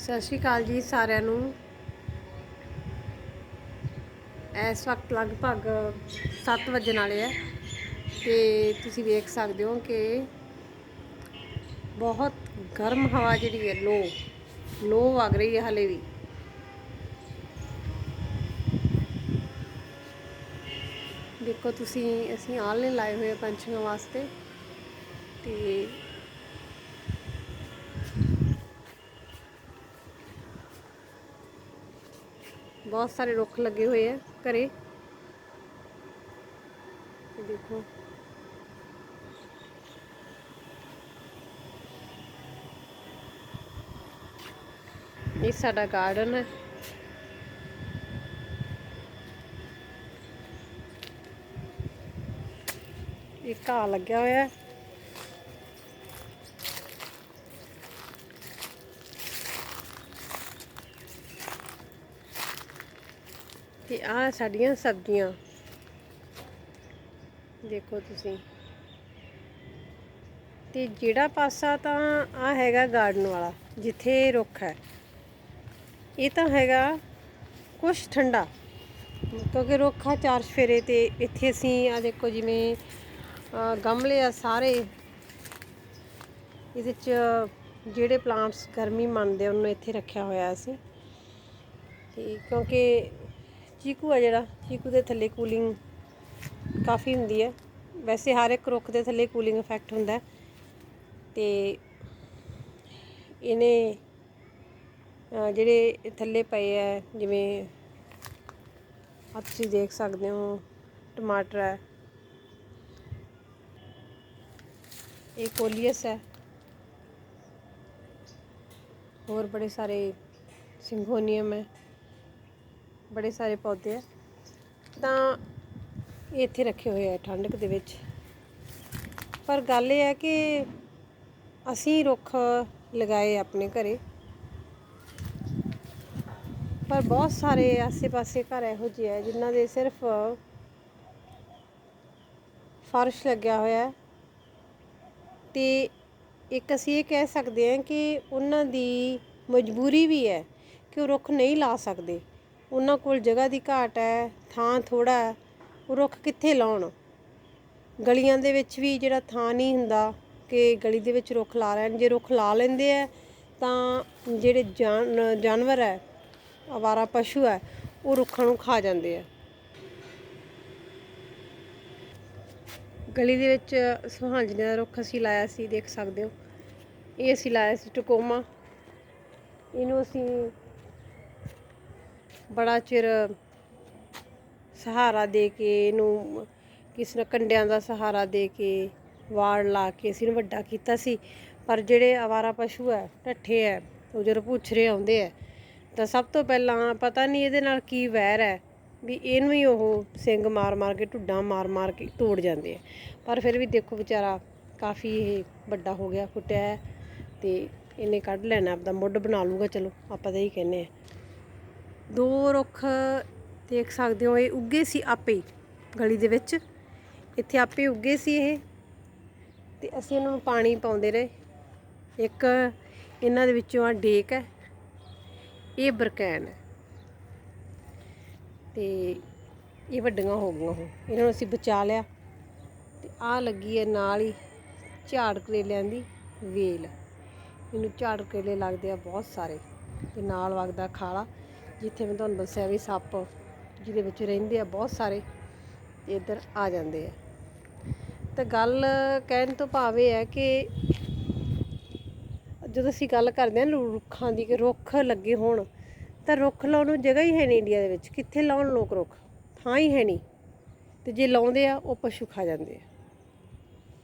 ਸਤਿ ਸ਼੍ਰੀ ਅਕਾਲ ਜੀ ਸਾਰਿਆਂ ਨੂੰ। ਇਸ ਵਕਤ ਲਗਭਗ 7 ਵਜਣ ਵਾਲੇ ਹੈ ਤੇ ਤੁਸੀਂ ਵੇਖ ਸਕਦੇ ਹੋ ਕਿ ਬਹੁਤ ਗਰਮ ਹਵਾ ਜਿਹੜੀ ਹੈ, ਲੋ ਲੋ ਵਗ ਰਹੀ ਹੈ ਹਲੇ ਵੀ। ਦੇਖੋ ਤੁਸੀਂ, ਅਸੀਂ ਆਲਣੇ ਲਾਏ ਹੋਏ ਆ ਪੰਛੀਆਂ ਵਾਸਤੇ ਤੇ ਬਹੁਤ ਸਾਰੇ ਰੁੱਖ ਲੱਗੇ ਹੋਏ ਆ ਘਰੇ। ਦੇਖੋ। ਇਹ ਸਾਡਾ ਗਾਰਡਨ ਹੈ। ਇਹ ਘਾਹ ਲੱਗਿਆ ਹੋਇਆ ਹੈ। ਤੇ ਆਹ ਸਾਡੀਆਂ ਸਬਜ਼ੀਆਂ। ਦੇਖੋ ਤੁਸੀਂ। ਤੇ ਜਿਹੜਾ ਪਾਸਾ ਤਾਂ ਆ ਹੈਗਾ ਗਾਰਡਨ ਵਾਲਾ, ਜਿੱਥੇ ਰੁੱਖ ਹੈ। ਇਹ ਤਾਂ ਹੈਗਾ ਕੁਛ ਠੰਡਾ। ਕਿਉਂਕਿ ਰੁੱਖ ਆ ਚਾਰ ਸਫੇਰੇ ਤੇ ਇੱਥੇ ਅਸੀਂ ਆ ਦੇਖੋ ਜਿਵੇਂ ਗਮਲੇ ਆ ਸਾਰੇ। ਇਹਦੇ ਚ ਜਿਹੜੇ ਪਲਾਂਟਸ ਗਰਮੀ ਮੰਨਦੇ ਆ, ਉਹਨੂੰ ਇੱਥੇ ਰੱਖਿਆ ਹੋਇਆ ਅਸੀਂ। ਤੇ ਕਿਉਂਕਿ ਚੀਕੂ ਆ ਜਿਹੜਾ, ਚੀਕੂ ਦੇ ਥੱਲੇ ਕੂਲਿੰਗ ਕਾਫੀ ਹੁੰਦੀ ਹੈ। ਵੈਸੇ ਹਰ ਇੱਕ ਰੁੱਖ ਦੇ ਥੱਲੇ ਕੂਲਿੰਗ ਇਫੈਕਟ ਹੁੰਦਾ ਹੈ। ਤੇ ਇਹਨੇ ਜਿਹੜੇ ਥੱਲੇ ਪਏ ਹੈ, ਜਿਵੇਂ ਆ ਤੁਸੀਂ ਦੇਖ ਸਕਦੇ ਹੋ, ਟਮਾਟਰ ਹੈ। ਇਹ ਕੋਲੀਅਸ ਹੈ। ਹੋਰ ਬੜੇ ਸਾਰੇ ਸਿੰਗੋਨੀਅਮ ਹੈ। ਬੜੇ ਸਾਰੇ ਪੌਦੇ ਆ। ਤਾਂ ਇੱਥੇ ਰੱਖੇ ਹੋਏ ਆ ਠੰਡਕ ਦੇ ਵਿੱਚ। ਪਰ ਗੱਲ ਇਹ ਹੈ ਕਿ ਅਸੀਂ ਰੁੱਖ ਲਗਾਏ ਆਪਣੇ ਘਰੇ। ਪਰ ਬਹੁਤ ਸਾਰੇ ਆਸੇ-ਪਾਸੇ ਘਰ ਇਹੋ ਜਿਹੇ ਆ ਜਿਨ੍ਹਾਂ ਦੇ ਸਿਰਫ ਫਰਸ਼ ਲੱਗਿਆ ਹੋਇਆ। ਹੈ ਤੇ ਇੱਕ ਅਸੀਂ ਇਹ ਕਹਿ ਸਕਦੇ ਹਾਂ ਕਿ ਉਹਨਾਂ ਦੀ ਮਜਬੂਰੀ ਵੀ ਹੈ ਕਿ ਉਹ ਰੁੱਖ ਨਹੀਂ ਲਾ ਸਕਦੇ। ਉਹਨਾਂ ਕੋਲ ਜਗ੍ਹਾ ਦੀ ਘਾਟ ਹੈ, ਥਾਂ ਥੋੜਾ ਹੈ, ਉਹ ਰੁੱਖ ਕਿੱਥੇ ਲਾਉਣ? ਗਲੀਆਂ ਦੇ ਵਿੱਚ ਵੀ ਜਿਹੜਾ ਥਾਂ ਨਹੀਂ ਹੁੰਦਾ ਕਿ ਗਲੀ ਦੇ ਵਿੱਚ ਰੁੱਖ ਲਾ ਲੈਣ। ਜੇ ਰੁੱਖ ਲਾ ਲੈਂਦੇ ਆ ਤਾਂ ਜਿਹੜੇ ਜਾਨ, ਜਾਨਵਰ ਹੈ, ਆਵਾਰਾ ਪਸ਼ੂ ਹੈ, ਉਹ ਰੁੱਖਾਂ ਨੂੰ ਖਾ ਜਾਂਦੇ ਆ ਗਲੀ ਦੇ ਵਿੱਚ ਸੁਹਾਂਜਣੇ ਦਾ ਰੁੱਖ ਅਸੀਂ ਲਾਇਆ ਸੀ, ਦੇਖ ਸਕਦੇ ਹੋ। ਇਹ ਅਸੀਂ ਲਾਇਆ ਸੀ ਟਕੋਮਾ। ਇਹਨੂੰ ਅਸੀਂ ਬੜਾ ਚਿਰ ਸਹਾਰਾ ਦੇ ਕੇ ਇਹਨੂੰ ਕਿਸ ਨੇ ਕੰਡਿਆਂ ਦਾ ਸਹਾਰਾ ਦੇ ਕੇ ਵਾੜ ਲਾ ਕੇ ਅਸੀਂ ਇਹਨੂੰ ਵੱਡਾ ਕੀਤਾ ਸੀ। ਪਰ ਜਿਹੜੇ ਆਵਾਰਾ ਪਸ਼ੂ ਹੈ, ਢੱਠੇ ਹੈ, ਉਹ ਜਦੋਂ ਪੁੱਛਰੇ ਆਉਂਦੇ ਹੈ, ਤਾਂ ਸਭ ਤੋਂ ਪਹਿਲਾਂ ਪਤਾ ਨਹੀਂ ਇਹਦੇ ਨਾਲ ਕੀ ਵੈਰ ਹੈ ਵੀ ਇਹਨੂੰ ਹੀ ਉਹ ਸਿੰਗ ਮਾਰ ਮਾਰ ਕੇ, ਢੁੱਡਾਂ ਮਾਰ ਮਾਰ ਕੇ ਤੋੜ ਜਾਂਦੇ ਆ ਪਰ ਫਿਰ ਵੀ ਦੇਖੋ ਵਿਚਾਰਾ ਕਾਫੀ ਇਹ ਵੱਡਾ ਹੋ ਗਿਆ, ਫੁੱਟਿਆ ਹੈ ਤੇ ਇਹਨੇ ਕੱਢ ਲੈਣਾ, ਆਪਦਾ ਮੁੱਢ ਬਣਾ ਲੂਗਾ ਚਲੋ ਆਪਾਂ ਤਾਂ ਇਹੀ ਕਹਿੰਦੇ ਆ ਦੋ ਰੁੱਖ ਦੇਖ ਸਕਦੇ ਹੋ, ਇਹ ਉੱਗੇ ਸੀ ਆਪੇ ਗਲੀ ਦੇ ਵਿੱਚ। ਇੱਥੇ ਆਪੇ ਉੱਗੇ ਸੀ ਇਹ ਤੇ ਅਸੀਂ ਇਹਨਾਂ ਨੂੰ ਪਾਣੀ ਪਾਉਂਦੇ ਰਹੇ। ਇੱਕ ਇਹਨਾਂ ਦੇ ਵਿੱਚੋਂ ਆ ਡੇਕ ਹੈ, ਇਹ ਬਰਕੈਨ ਹੈ। ਤੇ ਇਹ ਵੱਡੀਆਂ ਹੋ ਗਈਆਂ ਉਹ ਇਹਨਾਂ ਨੂੰ ਅਸੀਂ ਬਚਾ ਲਿਆ ਤੇ ਆਹ ਲੱਗੀ ਹੈ ਨਾਲ ਹੀ ਝਾੜ ਕਰੇਲਿਆਂ ਦੀ ਵੇਲ। ਇਹਨੂੰ ਝਾੜ ਕਰੇਲੇ ਲੱਗਦੇ ਆ ਬਹੁਤ ਸਾਰੇ ਤੇ ਨਾਲ ਵਗਦਾ ਖਾਲਾ। ਜਿੱਥੇ ਮੈਂ ਤੁਹਾਨੂੰ ਦੱਸਿਆ ਵੀ ਸੱਪ ਜਿਹਦੇ ਵਿੱਚ ਰਹਿੰਦੇ ਆ ਬਹੁਤ ਸਾਰੇ, ਤੇ ਇੱਧਰ ਆ ਜਾਂਦੇ ਆ। ਤਾਂ ਗੱਲ ਕਹਿਣ ਤੋਂ ਭਾਵ ਇਹ ਹੈ ਕਿ ਜਦੋਂ ਅਸੀਂ ਗੱਲ ਕਰਦੇ ਹਾਂ ਰੁੱਖਾਂ ਦੀ ਕਿ ਰੁੱਖ ਲੱਗੇ ਹੋਣ, ਤਾਂ ਰੁੱਖ ਲਾਉਣ ਨੂੰ ਜਗ੍ਹਾ ਹੀ ਹੈ ਨਹੀਂ ਇੰਡੀਆ ਦੇ ਵਿੱਚ। ਕਿੱਥੇ ਲਾਉਣ ਲੋਕ ਰੁੱਖ? ਥਾਂ ਹੀ ਹੈ ਨਹੀਂ। ਤੇ ਜੇ ਲਾਉਂਦੇ ਆ, ਉਹ ਪਸ਼ੂ ਖਾ ਜਾਂਦੇ ਆ।